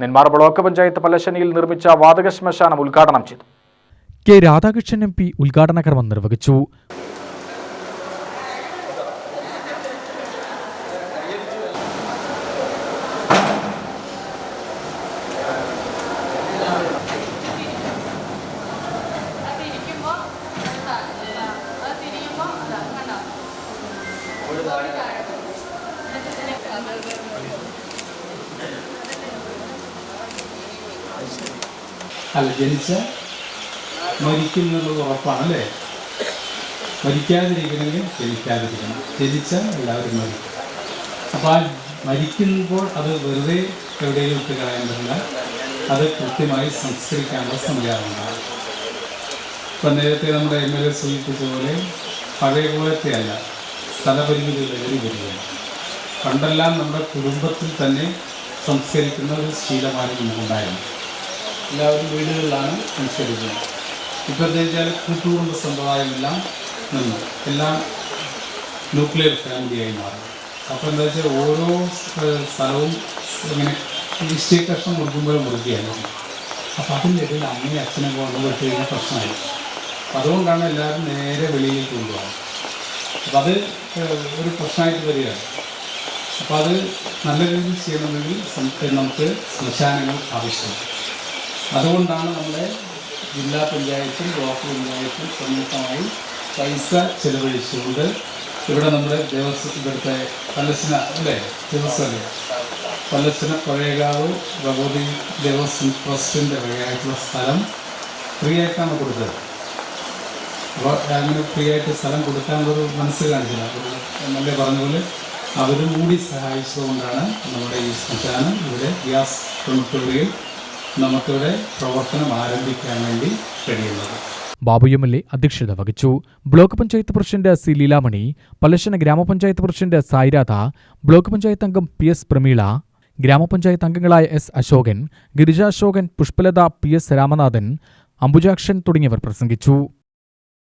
Nenmara block panchayat പല്ലശ്ശനിയിൽ നിർമ്മിച്ച വാതക ശ്മശാനം ഉദ്ഘാടനം ചെയ്തു. കെ രാധാകൃഷ്ണൻ എം പി ഉദ്ഘാടന കർമ്മം നിർവഹിച്ചു. അല്ല ജനിച്ച മരിക്കുന്നുള്ളത് ഉറപ്പാണ് അല്ലേ മരിക്കാതിരിക്കണമെങ്കിൽ ജനിക്കാതിരിക്കണം. ജനിച്ച എല്ലാവരും മരിക്കും. അപ്പോൾ ആ മരിക്കുമ്പോൾ അത് വെറുതെ എവിടെയും ഇട്ട് കളയാൻ പറ്റില്ല. അത് കൃത്യമായി സംസ്കരിക്കാനുള്ള സംവിധാനമാണ്. ഇപ്പം നേരത്തെ നമ്മുടെ എം എൽ എ സൂചിപ്പിച്ച പോലെ പഴയ പോലത്തെ അല്ല സ്ഥലപരിമിതികളിൽ വരികയാണ് പണ്ടെല്ലാം നമ്മുടെ കുടുംബത്തിൽ തന്നെ സംസ്കരിക്കുന്ന ഒരു ശീലമായിരുന്നു നമുക്കുണ്ടായിരുന്നു എല്ലാവരും വീടുകളിലാണ് അനുസരിക്കുന്നത് ഇപ്പോൾ എന്താ വെച്ചാൽ കൂട്ടുകുടുംബ സമ്പ്രദായമെല്ലാം നിന്നു. എല്ലാം ന്യൂക്ലിയർ ഫാമിലിയായി മാറി. അപ്പോൾ എന്താ വെച്ചാൽ ഓരോ സ്ഥ- സ്ഥലവും ഇങ്ങനെ ഇഷ്ടി കഷ്ണം മുറുക്കുമ്പോൾ മുറിക്കുകയായിരുന്നു അപ്പോൾ അതിന്റെ ഇടയിൽ അമ്മയും അച്ഛനും കൊണ്ടുപോയിട്ട് കഴിഞ്ഞാൽ പ്രശ്നമായി അതുകൊണ്ടാണ് എല്ലാവരും നേരെ വെളിയിൽ കൊണ്ടുപോകുന്നത്. അപ്പോൾ അത് ഒരു പ്രശ്നമായിട്ട് വരികയാണ്. അപ്പോൾ അത് നല്ല രീതിയിൽ ചെയ്യണമെങ്കിൽ നമുക്ക് ശ്മശാനങ്ങൾ ആവശ്യമാണ്. അതുകൊണ്ടാണ് നമ്മുടെ ജില്ലാ പഞ്ചായത്തും ബ്ലോക്ക് പഞ്ചായത്തും സംയുക്തമായി പൈസ ചെലവഴിച്ചുകൊണ്ട് ഇവിടെ നമ്മുടെ ദേവസ്വത്തിന്റെ പല്ലശ്ശന അല്ലേ? ദേവസ്വമല്ലേ പല്ലശ്ശന പഴയകാവ് ഭഗവതി ദേവസ്വം ട്രസ്റ്റിന്റെ വകയായിട്ടുള്ള സ്ഥലം ഫ്രീ ആയിട്ടാണ് കൊടുത്തത്. അപ്പോൾ അങ്ങനെ ഫ്രീ ആയിട്ട് സ്ഥലം കൊടുക്കാനുള്ളൊരു മനസ്സ് കാണിച്ചില്ല. എം എൽ എ പറഞ്ഞ പോലെ അവരും കൂടി സഹായിച്ചതുകൊണ്ടാണ് നമ്മുടെ ഈ ശ്മശാനം ഇവിടെ ഗ്യാസ് ക്രമത്തോടെയും നമുക്കിവിടെ പ്രവർത്തനം ആരംഭിക്കാൻ വേണ്ടി കഴിയുന്നത്. ബാബു എം എൽ എ അധ്യക്ഷത വഹിച്ചു. Block panchayat president C Leelamani Palassana ഗ്രാമപഞ്ചായത്ത് പ്രസിഡന്റ് സായിരാധ ബ്ലോക്ക് പഞ്ചായത്ത് അംഗം പി എസ് പ്രമീള ഗ്രാമപഞ്ചായത്ത് അംഗങ്ങളായ S Ashokan Girija Ashokan Pushpalatha P S Ramanathan Ambujakshan തുടങ്ങിയവർ പ്രസംഗിച്ചു.